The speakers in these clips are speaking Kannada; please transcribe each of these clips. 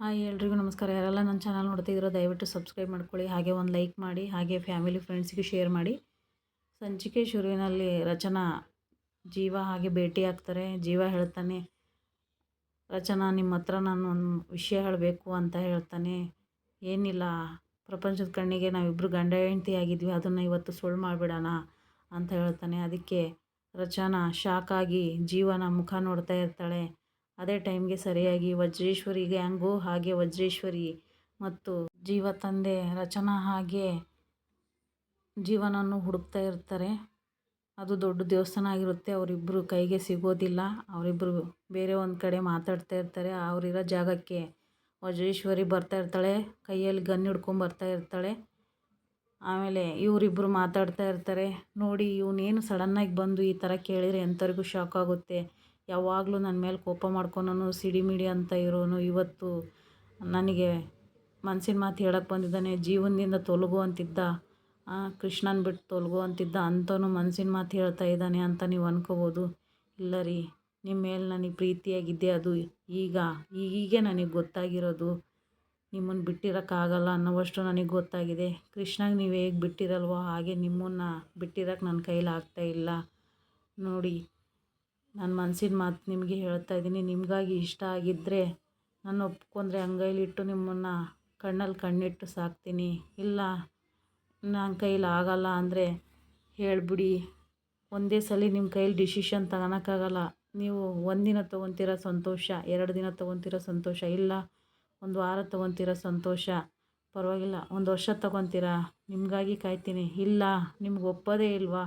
ಹಾಯ್ ಎಲ್ರಿಗೂ ನಮಸ್ಕಾರ. ಯಾರೆಲ್ಲ ನನ್ನ ಚಾನಲ್ ನೋಡ್ತಿದ್ದೀರೋ ದಯವಿಟ್ಟು ಸಬ್ಸ್ಕ್ರೈಬ್ ಮಾಡ್ಕೊಳ್ಳಿ, ಹಾಗೆ ಒಂದು ಲೈಕ್ ಮಾಡಿ, ಹಾಗೆ ಫ್ಯಾಮಿಲಿ ಫ್ರೆಂಡ್ಸ್ಗೆ ಶೇರ್ ಮಾಡಿ. ಸಂಚಿಕೆ ಶುರುವಿನಲ್ಲಿ ರಚನಾ ಜೀವ ಹಾಗೆ ಭೇಟಿ ಆಗ್ತಾರೆ. ಜೀವ ಹೇಳ್ತಾನೆ, ರಚನಾ, ನಿಮ್ಮ ಹತ್ರ ನಾನು ಒಂದು ವಿಷಯ ಹೇಳಬೇಕು ಅಂತ ಹೇಳ್ತಾನೆ. ಏನಿಲ್ಲ, ಪ್ರಪಂಚದ ಕಣ್ಣಿಗೆ ನಾವಿಬ್ಬರು ಗಂಡ ಹೆಂಡತಿ ಆಗಿದ್ವಿ, ಅದನ್ನು ಇವತ್ತು ಸುಳ್ಳು ಮಾಡಿಬಿಡೋಣ ಅಂತ ಹೇಳ್ತಾನೆ. ಅದಕ್ಕೆ ರಚನಾ ಶಾಕ್ ಆಗಿ ಜೀವನ ಮುಖ ನೋಡ್ತಾ ಇರ್ತಾಳೆ. ಅದೇ ಟೈಮ್ಗೆ ಸರಿಯಾಗಿ ವಜ್ರೇಶ್ವರಿ ಗ್ಯಾಂಗು ಹಾಗೆ ವಜ್ರೇಶ್ವರಿ ಮತ್ತು ಜೀವ ತಂದೆ ರಚನಾ ಹಾಗೆ ಜೀವನನ್ನು ಹುಡುಕ್ತಾ ಇರ್ತಾರೆ. ಅದು ದೊಡ್ಡ ದೇವಸ್ಥಾನ ಆಗಿರುತ್ತೆ. ಅವರಿಬ್ಬರು ಕೈಗೆ ಸಿಗೋದಿಲ್ಲ. ಅವರಿಬ್ಬರು ಬೇರೆ ಒಂದು ಕಡೆ ಮಾತಾಡ್ತಾ ಇರ್ತಾರೆ. ಅವರಿರೋ ಜಾಗಕ್ಕೆ ವಜ್ರೇಶ್ವರಿ ಬರ್ತಾ ಇರ್ತಾಳೆ. ಕೈಯಲ್ಲಿ ಗನ್ ಹಿಡ್ಕೊಂಡು ಬರ್ತಾ ಇರ್ತಾಳೆ. ಆಮೇಲೆ ಇವರಿಬ್ಬರು ಮಾತಾಡ್ತಾ ಇರ್ತಾರೆ. ನೋಡಿ ಇವನೇನು ಸಡನ್ನಾಗಿ ಬಂದು ಈ ಥರ ಕೇಳಿದರೆ ಎಂಥವ್ರಿಗೂ ಶಾಕ್ ಆಗುತ್ತೆ. ಯಾವಾಗಲೂ ನನ್ನ ಮೇಲೆ ಕೋಪ ಮಾಡ್ಕೊಳೋನು ಸಿಡಿಮಿಡಿ ಅಂತ ಇರೋನು. ಇವತ್ತು ನನಗೆ ಮನ್ಸಿನ ಮಾತು ಹೇಳಕ್ಕೆ ಬಂದಿದ್ದಾನೆ, ಜೀವನದಿಂದ ತೊಲಗು ಅಂತಿದ್ದ ಕೃಷ್ಣನ ಬಿಟ್ಟು ತೊಲಗು ಅಂತಿದ್ದ ಅಂಥವನು ಮನ್ಸಿನ ಮಾತು ಹೇಳ್ತಾ ಇದ್ದಾನೆ ಅಂತ ನೀವು ಅನ್ಕೋಬೋದು. ಇಲ್ಲ ರೀ ನಿಮ್ಮ ಮೇಲೆ ನನಗೆ ಪ್ರೀತಿಯಾಗಿದ್ದೆ ಅದು. ಈಗ, ಈಗೀಗೆ ನನಗೆ ಗೊತ್ತಾಗಿರೋದು ನಿಮ್ಮನ್ನು ಬಿಟ್ಟಿರೋಕ್ಕಾಗಲ್ಲ ಅನ್ನೋವಷ್ಟು ನನಗೆ ಗೊತ್ತಾಗಿದೆ. ಕೃಷ್ಣಗೆ ನೀವು ಹೇಗೆ ಬಿಟ್ಟಿರಲ್ವೋ ಹಾಗೆ ನಿಮ್ಮನ್ನು ಬಿಟ್ಟಿರೋಕ್ಕೆ ನನ್ನ ಕೈಲಿ ಇಲ್ಲ. ನೋಡಿ ನನ್ನ ಮನ್ಸಿನ ಮಾತು ನಿಮಗೆ ಹೇಳ್ತಾ ಇದ್ದೀನಿ. ನಿಮಗಾಗಿ ಇಷ್ಟ ಆಗಿದ್ದರೆ ನಾನು ಒಪ್ಕೊಂಡ್ರೆ ಅಂಗೈಲಿಟ್ಟು ನಿಮ್ಮನ್ನು ಕಣ್ಣಲ್ಲಿ ಕಣ್ಣಿಟ್ಟು ಸಾಕ್ತೀನಿ. ಇಲ್ಲ ನನ್ನ ಕೈಲಿ ಆಗಲ್ಲ ಅಂದರೆ ಹೇಳಿಬಿಡಿ. ಒಂದೇ ಸಲ ನಿಮ್ಮ ಕೈಲಿ ಡಿಸಿಷನ್ ತಗೋಳಕ್ಕಾಗಲ್ಲ ನೀವು ಒಂದಿನ ತೊಗೊತೀರ ಸಂತೋಷ, ಎರಡು ದಿನ ತೊಗೊತೀರ ಸಂತೋಷ, ಇಲ್ಲ ಒಂದು ವಾರ ತೊಗೊತೀರ ಸಂತೋಷ, ಪರವಾಗಿಲ್ಲ. ಒಂದು ವರ್ಷ ತೊಗೊತೀರಾ? ನಿಮಗಾಗಿ ಕಾಯ್ತೀನಿ. ಇಲ್ಲ, ನಿಮ್ಗೆ ಒಪ್ಪೋದೇ ಇಲ್ವಾ?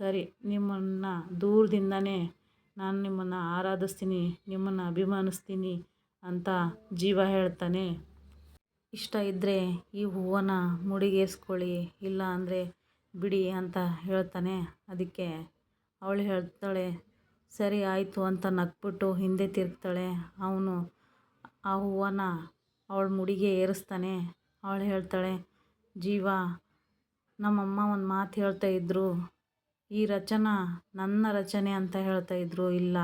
ಸರಿ, ನಿಮ್ಮನ್ನು ದೂರದಿಂದನೇ ನಾನು ನಿಮ್ಮನ್ನು ಆರಾಧಿಸ್ತೀನಿ, ನಿಮ್ಮನ್ನು ಅಭಿಮಾನಿಸ್ತೀನಿ ಅಂತ ಜೀವ ಹೇಳ್ತಾನೆ. ಇಷ್ಟ ಇದ್ದರೆ ಈ ಹೂವನ್ನು ಮುಡಿಗೇರಿಸ್ಕೊಳ್ಳಿ, ಇಲ್ಲ ಅಂದರೆ ಬಿಡಿ ಅಂತ ಹೇಳ್ತಾನೆ. ಅದಕ್ಕೆ ಅವಳು ಹೇಳ್ತಾಳೆ, ಸರಿ ಆಯಿತು ಅಂತ ನಗ್ಬಿಟ್ಟು ಹಿಂದೆ ತಿರುಗ್ತಾಳೆ. ಅವನು ಆ ಹೂವನ್ನು ಅವಳ ಮುಡಿಗೆ ಏರಿಸ್ತಾನೆ. ಅವಳು ಹೇಳ್ತಾಳೆ, ಜೀವ, ನಮ್ಮಮ್ಮ ಒಂದು ಮಾತು ಹೇಳ್ತಾ ಇದ್ದರು ಈ ರಚನಾ ನನ್ನ ರಚನೆ ಅಂತ ಹೇಳ್ತಾ ಇದ್ದರು ಇಲ್ಲ.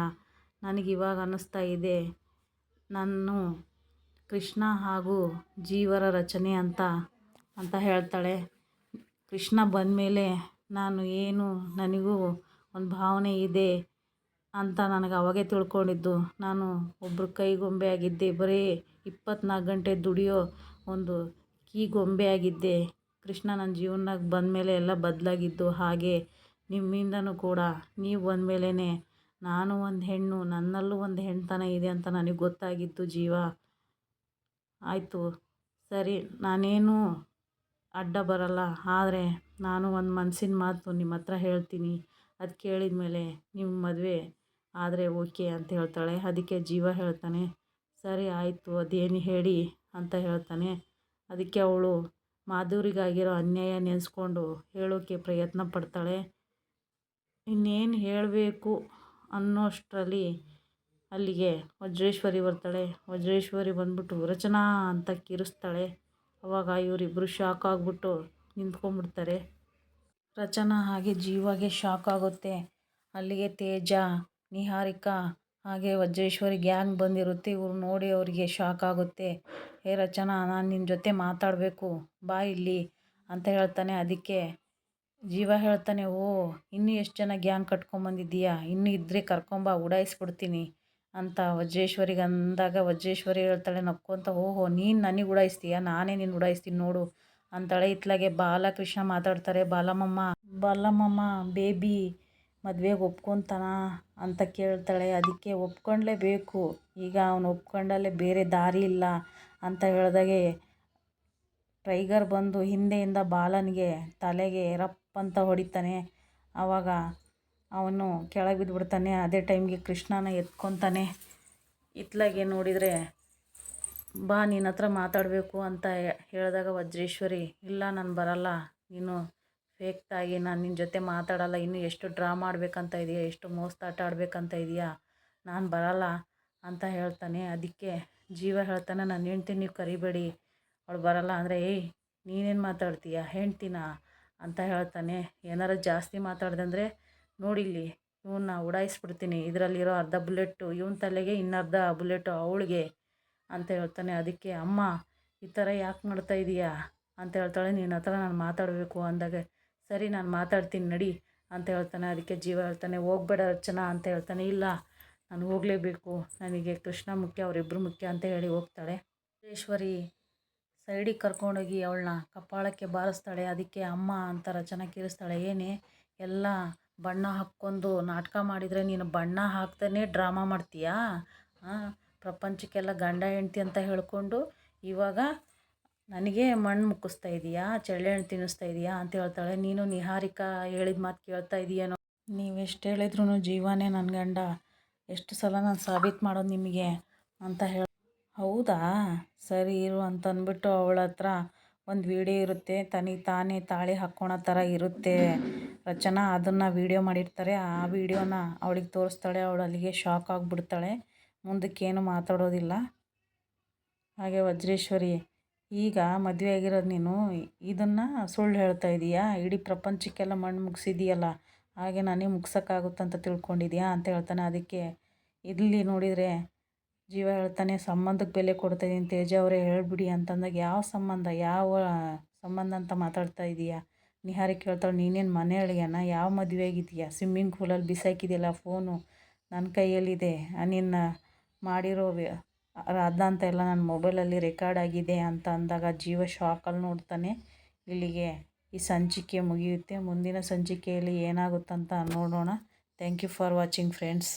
ನನಗಿವಾಗ ಅನ್ನಿಸ್ತಾ ಇದೆ. ನಾನು ಕೃಷ್ಣ ಹಾಗೂ ಜೀವರ ರಚನೆ ಅಂತ ಅಂತ ಹೇಳ್ತಾಳೆ. ಕೃಷ್ಣ ಬಂದಮೇಲೆ ನಾನು ಏನು, ನನಗೂ ಒಂದು ಭಾವನೆ ಇದೆ ಅಂತ ನನಗೆ ಅವಾಗೇ ತಿಳ್ಕೊಂಡಿದ್ದು. ನಾನು ಒಬ್ಬರು ಕೈಗೊಂಬೆ ಆಗಿದ್ದೆ. ಬರೀ ಇಪ್ಪತ್ನಾಲ್ಕು ಗಂಟೆ ದುಡಿಯೋ ಒಂದು ಕೀ ಗೊಂಬೆ ಆಗಿದ್ದೆ. ಕೃಷ್ಣ ನನ್ನ ಜೀವನದಾಗ ಬಂದಮೇಲೆ ಎಲ್ಲ ಬದಲಾಗಿದ್ದು ಹಾಗೆ ನಿಮ್ಮಿಂದನೂ ಕೂಡ ನೀವು ಬಂದಮೇಲೆ ನಾನು ಒಂದು ಹೆಣ್ಣು, ನನ್ನಲ್ಲೂ ಒಂದು ಹೆಣ್ತನ ಇದೆ ಅಂತ ನನಗೆ ಗೊತ್ತಾಗಿತ್ತು ಜೀವ. ಆಯಿತು, ಸರಿ, ನಾನೇನು ಅಡ್ಡ ಬರಲ್ಲ, ಆದರೆ ನಾನು ಒಂದು ಮನಸ್ಸಿನ ಮಾತು ನಿಮ್ಮ ಹತ್ರ ಹೇಳ್ತೀನಿ. ಅದು ಕೇಳಿದ ಮೇಲೆ ನಿಮ್ಮ ಮದುವೆ ಆದರೆ ಓಕೆ ಅಂತ ಹೇಳ್ತಾಳೆ. ಅದಕ್ಕೆ ಜೀವ ಹೇಳ್ತಾನೆ, ಸರಿ ಆಯಿತು, ಅದೇನು ಹೇಳಿ ಅಂತ ಹೇಳ್ತಾನೆ. ಅದಕ್ಕೆ ಅವಳು ಮಾಧುರಿಗಾಗಿರೋ ಅನ್ಯಾಯ ನೆನೆಸ್ಕೊಂಡು ಹೇಳೋಕ್ಕೆ ಪ್ರಯತ್ನ ಪಡ್ತಾಳೆ. ಇನ್ನೇನು ಹೇಳಬೇಕು ಅನ್ನೋಷ್ಟರಲ್ಲಿ ಅಲ್ಲಿಗೆ ವಜ್ರೇಶ್ವರಿ ಬರ್ತಾಳೆ. ವಜ್ರೇಶ್ವರಿ ಬಂದ್ಬಿಟ್ಟು ರಚನಾ ಅಂತ ಕಿರಿಸ್ತಾಳೆ. ಅವಾಗ ಇವರಿಬ್ಬರು ಶಾಕ್ ಆಗಿಬಿಟ್ಟು ನಿಂತ್ಕೊಂಡ್ಬಿಡ್ತಾರೆ. ರಚನಾ ಹಾಗೆ ಜೀವಾಗೆ ಶಾಕ್ ಆಗುತ್ತೆ. ಅಲ್ಲಿಗೆ ತೇಜ, ನಿಹಾರಿಕಾ ಹಾಗೆ ವಜ್ರೇಶ್ವರಿ ಗ್ಯಾಂಗ್ ಬಂದಿರುತ್ತೆ. ಇವ್ರು ನೋಡಿ ಅವರಿಗೆ ಶಾಕ್ ಆಗುತ್ತೆ. ಏ ರಚನಾ, ನಾನು ನಿನ್ನ ಜೊತೆ ಮಾತಾಡಬೇಕು. ಬಾ ಇಲ್ಲಿ ಅಂತ ಹೇಳ್ತಾನೆ. ಅದಕ್ಕೆ ಜೀವ ಹೇಳ್ತಾನೆ, ಓ, ಇನ್ನೂ ಎಷ್ಟು ಜನ ಗ್ಯಾಂಗ್ ಕಟ್ಕೊಂಬಂದಿದ್ದೀಯಾ ಇನ್ನೂ ಇದ್ದರೆ ಕರ್ಕೊಂಬ ಉಡಾಯಿಸ್ಬಿಡ್ತೀನಿ ಅಂತ ವಜ್ರೇಶ್ವರಿಗೆ ಅಂದಾಗ ವಜ್ರೇಶ್ವರಿ ಹೇಳ್ತಾಳೆ, ನಕ್ಕೊಂತ ಓಹೋ ನೀನು ನನಗೆ ಉಡಾಯಿಸ್ತೀಯ? ನಾನೇ ನೀನು ಉಡಾಯಿಸ್ತೀನಿ ನೋಡು ಅಂತಾಳೆ. ಇತ್ಲಾಗೆ ಬಾಲಕೃಷ್ಣ ಮಾತಾಡ್ತಾರೆ, ಬಾಲಮ್ಮಮ್ಮ ಬಾಲಮ್ಮಮ್ಮ, ಬೇಬಿ, ಮದುವೆಗೆ ಒಪ್ಕೊತಾನ? ಅಂತ ಕೇಳ್ತಾಳೆ. ಅದಕ್ಕೆ ಒಪ್ಕೊಂಡ್ಲೇಬೇಕು. ಈಗ ಅವನು ಒಪ್ಕೊಂಡಲ್ಲೇ ಬೇರೆ ದಾರಿ ಇಲ್ಲ ಅಂತ ಹೇಳಿದಾಗೆ, ಟೈಗರ್ ಬಂದು ಹಿಂದೆಯಿಂದ ಬಾಲನಿಗೆ ತಲೆಗೆ ರಪ್ ಅಂತ ಹೊಡಿತಾನೆ. ಆವಾಗ ಅವನು ಕೆಳಗೆ ಬಿದ್ದುಬಿಡ್ತಾನೆ ಅದೇ ಟೈಮ್ಗೆ ಕೃಷ್ಣನ ಎತ್ಕೊತಾನೆ. ಇತ್ಲಾಗೆ ನೋಡಿದರೆ, ಬಾ, ನಿನ್ನ ಹತ್ರ ಮಾತಾಡಬೇಕು ಅಂತ ಹೇಳಿದಾಗ ವಜ್ರೇಶ್ವರಿ, ಇಲ್ಲ, ನಾನು ಬರಲ್ಲ. ನೀನು ಫೇಕ್ತಾಗಿ ನಾನು ನಿನ್ನ ಜೊತೆ ಮಾತಾಡಲ್ಲ. ಇನ್ನು ಎಷ್ಟು ಡ್ರಾ ಮಾಡಬೇಕಂತ ಇದೆಯಾ? ಎಷ್ಟು ಮೋಸ್ತಾಟ ಆಡಬೇಕಂತ ಇದೆಯಾ? ನಾನು ಬರಲ್ಲ ಅಂತ ಹೇಳ್ತಾನೆ. ಅದಕ್ಕೆ ಜೀವ ಹೇಳ್ತಾನೆ ನನ್ನ ಹೆಂಡ್ತಿ ನೀವು ಕರಿಬೇಡಿ. ಅವಳು ಬರಲ್ಲ ಅಂದರೆ, ಏಯ್, ನೀನೇನು ಮಾತಾಡ್ತೀಯಾ? ಹೆಂಡ್ತಿನ? ಅಂತ ಹೇಳ್ತಾನೆ. ಏನಾರ ಜಾಸ್ತಿ ಮಾತಾಡ್ದೆ ಅಂದರೆ ನೋಡಿಲ್ಲಿ ಇವನ್ನ ಉಡಾಯಿಸ್ಬಿಡ್ತೀನಿ. ಇದರಲ್ಲಿರೋ ಅರ್ಧ ಬುಲೆಟ್ಟು, ಇವನ ತಲೆಗೆ ಇನ್ನರ್ಧ ಬುಲೆಟು ಅವಳಿಗೆ ಅಂತ ಹೇಳ್ತಾನೆ. ಅದಕ್ಕೆ, ಅಮ್ಮ, ಈ ಥರ ಯಾಕೆ ಮಾಡ್ತಾ ಇದೀಯಾ? ಅಂತ ಹೇಳ್ತಾಳೆ. ನಿನ್ನ ಹತ್ರ ನಾನು ಮಾತಾಡಬೇಕು ಅಂದಾಗ, ಸರಿ, ನಾನು ಮಾತಾಡ್ತೀನಿ, ನಡಿ ಅಂತ ಹೇಳ್ತಾನೆ. ಅದಕ್ಕೆ ಜೀವ ಹೇಳ್ತಾನೆ, ಹೋಗ್ಬೇಡ ಅರ್ಚನಾ ಅಂತ ಹೇಳ್ತಾನೆ. ಇಲ್ಲ, ನಾನು ಹೋಗಲೇಬೇಕು. ನನಗೆ ಕೃಷ್ಣ ಮುಖ್ಯ ಅವರಿಬ್ಬರು ಮುಖ್ಯ ಅಂತ ಹೇಳಿ ಹೋಗ್ತಾಳೆ. ಈಶ್ವರಿ ಸೈಡಿಗೆ ಕರ್ಕೊಂಡೋಗಿ ಅವಳನ್ನ ಕಪಾಳಕ್ಕೆ ಬಾರಿಸ್ತಾಳೆ, ಅದಕ್ಕೆ ಅಮ್ಮ ಅಂತ ಚೆನ್ನಾಗಿ ಕಿರಿಸ್ತಾಳೆ ಏನೇ ಎಲ್ಲ ಬಣ್ಣ ಹಾಕ್ಕೊಂಡು ನಾಟಕ ಮಾಡಿದರೆ ನೀನು ಬಣ್ಣ ಹಾಕ್ತಾನೆ ಡ್ರಾಮಾ ಮಾಡ್ತೀಯಾ? ಪ್ರಪಂಚಕ್ಕೆಲ್ಲ ಗಂಡ ಹೆಂಡ್ತಿ ಅಂತ ಹೇಳ್ಕೊಂಡು ಇವಾಗ ನನಗೆ ಮಣ್ಣು ಮುಕ್ಕಿಸ್ತಾ ಇದೀಯಾ ಚಳ್ಳೆಹಣ್ಣು ತಿನ್ನಿಸ್ತಾ ಇದೀಯಾ ಅಂತ ಹೇಳ್ತಾಳೆ. ನೀನು ನಿಹಾರಿಕಾ ಹೇಳಿದ ಮಾತು ಕೇಳ್ತಾ ಇದೀಯೇನೋ ನೀವೆಷ್ಟು ಹೇಳಿದ್ರು ಜೀವನೇ ನನ್ನ ಗಂಡ, ಎಷ್ಟು ಸಲ ನಾನು ಸಾಬೀತು ಮಾಡೋದು ನಿಮಗೆ ಅಂತ ಹೇಳಿ ಹೌದಾ? ಸರಿ ಇರು ಅಂತ ಅಂದ್ಬಿಟ್ಟು ಅವಳ ಹತ್ರ ಒಂದು ವೀಡಿಯೋ ಇರುತ್ತೆ. ತನಗೆ ತಾನೇ ತಾಳಿ ಹಾಕ್ಕೊಳೋ ಥರ ಇರುತ್ತೆ. ರಚನಾ ಅದನ್ನು ವೀಡಿಯೋ ಮಾಡಿರ್ತಾರೆ. ಆ ವೀಡಿಯೋನ ಅವಳಿಗೆ ತೋರಿಸ್ತಾಳೆ. ಅವಳು ಅಲ್ಲಿಗೆ ಶಾಕ್ ಆಗಿಬಿಡ್ತಾಳೆ. ಮುಂದಕ್ಕೇನು ಮಾತಾಡೋದಿಲ್ಲ. ಹಾಗೆ ವಜ್ರೇಶ್ವರಿ, ಈಗ ಮದುವೆ ಆಗಿರೋದು ನೀನು, ಇದನ್ನು ಸುಳ್ಳು ಹೇಳ್ತಾ ಇದೀಯಾ? ಇಡೀ ಪ್ರಪಂಚಕ್ಕೆಲ್ಲ ಮಣ್ಣು ಮುಗಿಸಿದೀಯಲ್ಲ? ಹಾಗೆ ನಾನೇ ಮುಗ್ಸೋಕ್ಕಾಗುತ್ತಂತ ತಿಳ್ಕೊಂಡಿದ್ಯಾ ಅಂತ ಹೇಳ್ತಾನೆ. ಅದಕ್ಕೆ ಇಲ್ಲಿ ನೋಡಿದರೆ ಜೀವ ಹೇಳ್ತಾನೆ ಸಂಬಂಧಕ್ಕೆ ಬೆಲೆ ಕೊಡ್ತಾ ಇದ್ದೀನಿ ತೇಜ ಅವರೇ ಹೇಳ್ಬಿಡಿ ಅಂತಂದಾಗ, ಯಾವ ಸಂಬಂಧ? ಯಾವ ಸಂಬಂಧ ಅಂತ ಮಾತಾಡ್ತಾ ಇದೀಯಾ? ನಿಹಾರಿ ಕೇಳ್ತಾಳೆ, ನೀನೇನು ಮನೆ ಅಳಿಯನ? ಯಾವ ಮದುವೆ ಆಗಿದೆಯಾ ಸ್ವಿಮ್ಮಿಂಗ್ ಪೂಲಲ್ಲಿ ಬಿಸಾಕಿದೆಯಲ್ಲ ಫೋನು? ನನ್ನ ಕೈಯಲ್ಲಿದೆ. ನಿನ್ನ ಮಾಡಿರೋ ಅದಂತ ಎಲ್ಲ ನನ್ನ ಮೊಬೈಲಲ್ಲಿ ರೆಕಾರ್ಡ್ ಆಗಿದೆ ಅಂತ ಅಂದಾಗ ಜೀವ ಶಾಕಲ್ಲಿ ನೋಡ್ತಾನೆ, ಇಲ್ಲಿಗೆ ಈ ಸಂಚಿಕೆ ಮುಗಿಯುತ್ತೆ. ಮುಂದಿನ ಸಂಚಿಕೆಯಲ್ಲಿ ಏನಾಗುತ್ತಂತ ನೋಡೋಣ. Thank you for watching friends.